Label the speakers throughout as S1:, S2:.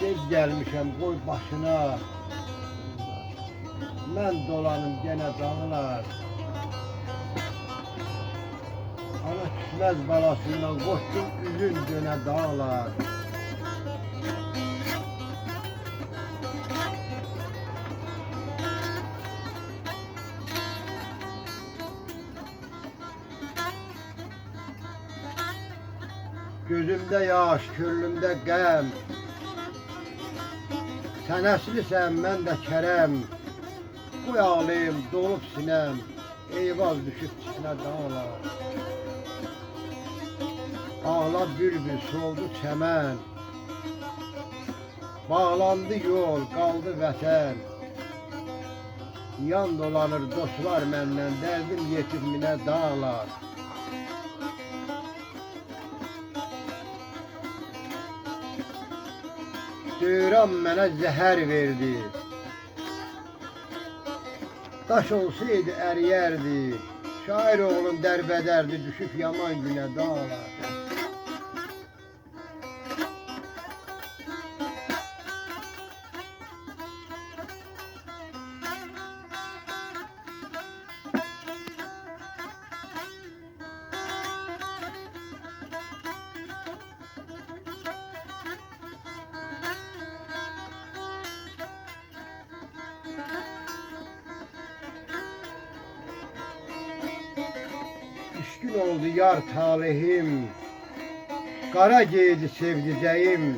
S1: Gec gəlmişəm qoy başına. Mən dolanım genə dağlar. Ana küsməz balasından qoşdum üzün dönə dağlar. Gözümdə yaş, könlümdə qəm. Sən əslisən, mən də kərəm. Bu ağlayım, dolub sinəm. Eyvaz düşüb çisinə dağlar. Ağla bülbül, soldu çəmən. Bağlandı yol, qaldı vətən. Yan dolanır dostlar məndən, dərdim yetib minə dağlar. Ceyran mənə zəhər verdi. Daş olsaydı əriyərdi. Şair oğlum dərbədərdi, düşüb yaman günə dağlar. Düşkün oldu yar talihim. Qara geydi sevdicəyim.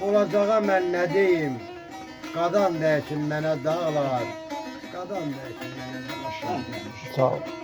S1: Olacağa mən nə deyim? Qadan dəysin mənə dağlar. Qadan dəysin mənə dağlar.
S2: Sağ ol.